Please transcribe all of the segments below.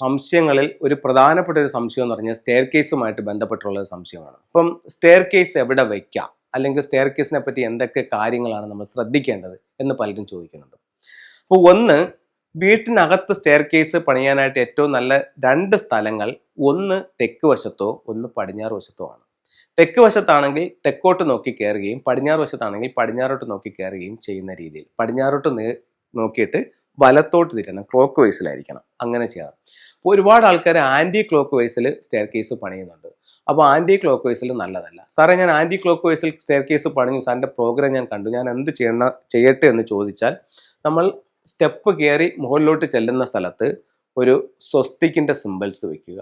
സംശയങ്ങളിൽ ഒരു പ്രധാനപ്പെട്ട ഒരു സംശയം എന്ന് പറഞ്ഞാൽ സ്റ്റെയർ കേസുമായിട്ട് ബന്ധപ്പെട്ടുള്ള ഒരു സംശയമാണ്. അപ്പം സ്റ്റെയർ കേസ് എവിടെ വയ്ക്കാം അല്ലെങ്കിൽ സ്റ്റെയർ കേസിനെ പറ്റി എന്തൊക്കെ കാര്യങ്ങളാണ് നമ്മൾ ശ്രദ്ധിക്കേണ്ടത് എന്ന് പലരും ചോദിക്കുന്നുണ്ട്. അപ്പോൾ ഒന്ന് വീട്ടിനകത്ത് സ്റ്റെയർ കേസ് പണിയാനായിട്ട് ഏറ്റവും നല്ല രണ്ട് സ്ഥലങ്ങൾ ഒന്ന് തെക്ക് വശത്തോ ഒന്ന് പടിഞ്ഞാറ് വശത്തോ ആണ്. തെക്ക് വശത്താണെങ്കിൽ തെക്കോട്ട് നോക്കി കയറുകയും പടിഞ്ഞാറ് വശത്താണെങ്കിൽ പടിഞ്ഞാറോട്ട് നോക്കി കയറുകയും ചെയ്യുന്ന രീതിയിൽ. പടിഞ്ഞാറോട്ട് നോക്കിയിട്ട് വലത്തോട്ട് തിരണം ക്ലോക്ക് വൈസിലായിരിക്കണം അങ്ങനെ ചെയ്യണം. അപ്പോൾ ഒരുപാട് ആൾക്കാർ ആന്റി ക്ലോക്ക് വൈസിൽ സ്റ്റെയർ കേസ് പണിയുന്നുണ്ട്. അപ്പോൾ ആന്റി ക്ലോക്ക് വൈസിൽ നല്ലതല്ല. സാറേ ഞാൻ ആന്റി ക്ലോക്ക് വൈസിൽ സ്റ്റെയർ കേസ് പണിഞ്ഞു. സാറിന്റെ പ്രോഗ്രാം ഞാൻ കണ്ടു. ഞാൻ എന്ത് ചെയ്യണ ചെയ്യട്ടെ എന്ന് ചോദിച്ചാൽ നമ്മൾ സ്റ്റെപ്പ് കയറി മുകളിലോട്ട് ചെല്ലുന്ന സ്ഥലത്ത് ഒരു സ്വസ്തിക്കിന്റെ സിമ്പിൾസ് വയ്ക്കുക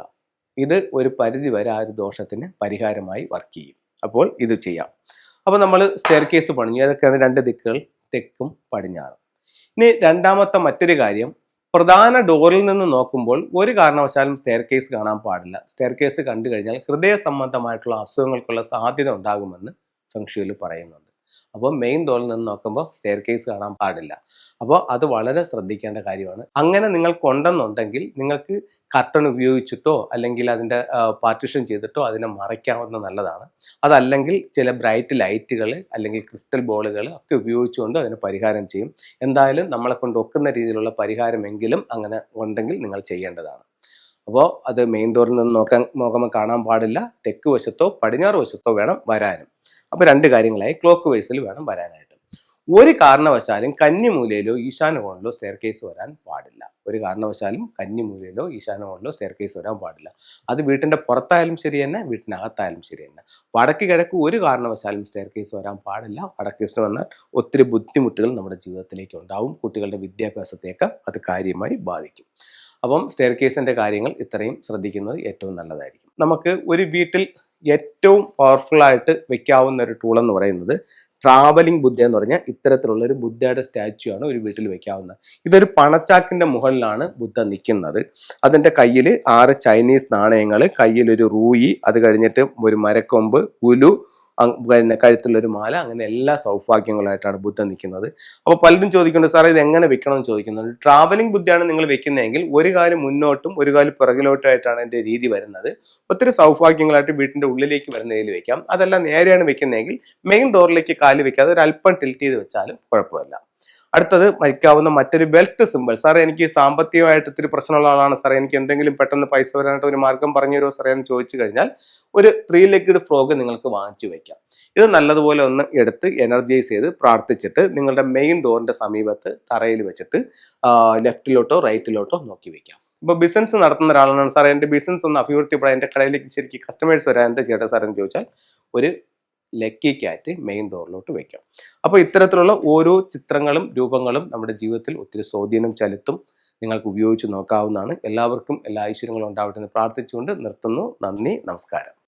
ഇത് ഒരു പരിധി വരെ ആ ഒരു ദോഷത്തിന് പരിഹാരമായി വർക്ക് ചെയ്യും. അപ്പോൾ ഇത് ചെയ്യാം. അപ്പോൾ നമ്മൾ സ്റ്റെയർ കേസ് പണിഞ്ഞു. ഏതൊക്കെയാണ് രണ്ട് ദിക്കുകൾ? തെക്കും പടിഞ്ഞാറും. ഇനി രണ്ടാമത്തെ മറ്റൊരു കാര്യം പ്രധാന ഡോറിൽ നിന്ന് നോക്കുമ്പോൾ ഒരു കാരണവശാലും സ്റ്റെയർ കേസ് കാണാൻ പാടില്ല. സ്റ്റെയർ കേസ് കണ്ടു കഴിഞ്ഞാൽ ഹൃദയ സംബന്ധമായിട്ടുള്ള അസുഖങ്ങൾക്കുള്ള സാധ്യത ഉണ്ടാകുമെന്ന് ഫെങ്ഷുവിൽ പറയുന്നുണ്ട്. അപ്പോൾ മെയിൻ ഡോറിൽ നിന്ന് നോക്കുമ്പോൾ സ്റ്റെയർ കേസ് കാണാൻ പാടില്ല. അപ്പോൾ അത് വളരെ ശ്രദ്ധിക്കേണ്ട കാര്യമാണ്. അങ്ങനെ നിങ്ങൾ കൊണ്ടെന്നുണ്ടെങ്കിൽ നിങ്ങൾക്ക് കർട്ടൺ ഉപയോഗിച്ചിട്ടോ അല്ലെങ്കിൽ അതിന്റെ പാർട്ടിഷൻ ചെയ്തിട്ടോ അതിനെ മറയ്ക്കാവുന്ന നല്ലതാണ്. അതല്ലെങ്കിൽ ചില ബ്രൈറ്റ് ലൈറ്റുകൾ അല്ലെങ്കിൽ ക്രിസ്റ്റൽ ബോളുകൾ ഒക്കെ ഉപയോഗിച്ചുകൊണ്ട് അതിന് പരിഹാരം ചെയ്യും. എന്തായാലും നമ്മളെ കൊണ്ട് ഒക്കുന്ന രീതിയിലുള്ള പരിഹാരമെങ്കിലും അങ്ങനെ ഉണ്ടെങ്കിൽ നിങ്ങൾ ചെയ്യേണ്ടതാണ്. അപ്പോൾ അത് മെയിൻ ഡോറിൽ നിന്ന് നോക്കാൻ നോക്കുമ്പോൾ കാണാൻ പാടില്ല. തെക്ക് വശത്തോ പടിഞ്ഞാറ് വശത്തോ വേണം വരാനും. അപ്പോൾ രണ്ട് കാര്യങ്ങളായി. ക്ലോക്ക് വൈസിൽ വേണം വരാനായിട്ട്. ഒരു കാരണവശാലും കന്നിമൂലയിലോ ഈശാനകോണിലോ സ്റ്റെയർ കേസ് വരാൻ പാടില്ല. ഒരു കാരണവശാലും കന്നിമൂലയിലോ ഈശാനകോണിലോ സ്റ്റെയർ കേസ് വരാൻ പാടില്ല. അത് വീട്ടിന്റെ പുറത്തായാലും ശരി തന്നെ വീട്ടിനകത്തായാലും ശരി തന്നെ. വടക്ക് കിഴക്ക് ഒരു കാരണവശാലും സ്റ്റെയർ കേസ് വരാൻ പാടില്ല. വടക്ക് കേസ് വന്നാൽ ഒത്തിരി ബുദ്ധിമുട്ടുകൾ നമ്മുടെ ജീവിതത്തിലേക്ക് ഉണ്ടാവും. കുട്ടികളുടെ വിദ്യാഭ്യാസത്തെയൊക്കെ അത് കാര്യമായി ബാധിക്കും. അപ്പം സ്റ്റെയർ കേസിന്റെ കാര്യങ്ങൾ ഇത്രയും ശ്രദ്ധിക്കുന്നത് ഏറ്റവും നല്ലതായിരിക്കും. നമുക്ക് ഒരു വീട്ടിൽ ഏറ്റവും പവർഫുള്ളായിട്ട് വെക്കാവുന്ന ഒരു ടൂൾ എന്ന് പറയുന്നത് ട്രാവലിംഗ് ബുദ്ധ എന്ന് പറഞ്ഞാൽ ഇത്തരത്തിലുള്ള ഒരു ബുദ്ധയുടെ സ്റ്റാച്യു ആണ് ഒരു വീട്ടിൽ വെക്കാവുന്നത്. ഇതൊരു പണച്ചാക്കിന്റെ മുകളിലാണ് ബുദ്ധ നിൽക്കുന്നത്. അതിന്റെ കയ്യിൽ ആറ് ചൈനീസ് നാണയങ്ങൾ കയ്യിൽ ഒരു റൂയി അത് കഴിഞ്ഞിട്ട് ഒരു മരക്കൊമ്പ് അങ് പിന്നെ കഴുത്തിലൊരു മാല അങ്ങനെ എല്ലാ സൗഭാഗ്യങ്ങളായിട്ടാണ് ബുദ്ധ നിൽക്കുന്നത്. അപ്പോൾ പലരും ചോദിക്കുന്നുണ്ട് സാറേ ഇത് എങ്ങനെ വെക്കണം എന്ന് ചോദിക്കുന്നുണ്ട് ട്രാവലിംഗ് ബുദ്ധിയാണ് നിങ്ങൾ വെക്കുന്നതെങ്കിൽ ഒരു കാലം മുന്നോട്ടും ഒരു കാലം പിറകിലോട്ടായിട്ടാണ് എന്റെ രീതി വരുന്നത്. ഒത്തിരി സൗഭാഗ്യങ്ങളായിട്ട് വീട്ടിന്റെ ഉള്ളിലേക്ക് വരുന്ന രീതിയിൽ വെക്കാം. അതല്ല നേരെയാണ് വെക്കുന്നതെങ്കിൽ മെയിൻ ഡോറിലേക്ക് കാൽ വെക്കാതെ ഒരു അല്പം ടിൽറ്റ് ചെയ്ത് വെച്ചാലും കുഴപ്പമില്ല. അടുത്തത് മരിക്കാവുന്ന മറ്റൊരു വെൽത്ത് സിമ്പിൾ സാറേ എനിക്ക് സാമ്പത്തികമായിട്ട് ഇത്തിരി പ്രശ്നമുള്ള ആളാണ്. സാറേ എനിക്ക് എന്തെങ്കിലും പെട്ടെന്ന് പൈസ വരാനായിട്ട് ഒരു മാർഗം പറഞ്ഞു തരുമോ സാറേ എന്ന് ചോദിച്ചു കഴിഞ്ഞാൽ ഒരു ത്രീ ലെഗ്ഡ് ഫ്രോഗ് നിങ്ങൾക്ക് വാങ്ങിച്ചു വെക്കാം. ഇത് നല്ലതുപോലെ ഒന്ന് എടുത്ത് എനർജൈസ് ചെയ്ത് പ്രാർത്ഥിച്ചിട്ട് നിങ്ങളുടെ മെയിൻ ഡോറിന്റെ സമീപത്ത് തറയിൽ വെച്ചിട്ട് ലെഫ്റ്റിലോട്ടോ റൈറ്റിലോട്ടോ നോക്കി വെക്കാം. ഇപ്പോൾ ബിസിനസ് നടത്തുന്ന ഒരാളാണ്. സാറേ എന്റെ ബിസിനസ് ഒന്ന് അഭിവൃദ്ധിപ്പെടാൻ എന്റെ കടയിലേക്ക് ശരിക്കും കസ്റ്റമേഴ്സ് വരാൻ എന്താ ചെയ്യട്ടെ സാർ എന്ന് ചോദിച്ചാൽ ഒരു ലക്കി ക്യാറ്റ് മെയിൻ ഡോറിലോട്ട് വെക്കാം. അപ്പോൾ ഇത്തരത്തിലുള്ള ഓരോ ചിത്രങ്ങളും രൂപങ്ങളും നമ്മുടെ ജീവിതത്തിൽ ഒത്തിരി സ്വാധീനം ചെലുത്തും നിങ്ങൾക്ക് ഉപയോഗിച്ച് നോക്കാവുന്നതാണ്. എല്ലാവർക്കും എല്ലാ ഐശ്വര്യങ്ങളും ഉണ്ടാവട്ടെ എന്ന് പ്രാർത്ഥിച്ചുകൊണ്ട് നിർത്തുന്നു. നന്ദി നമസ്കാരം.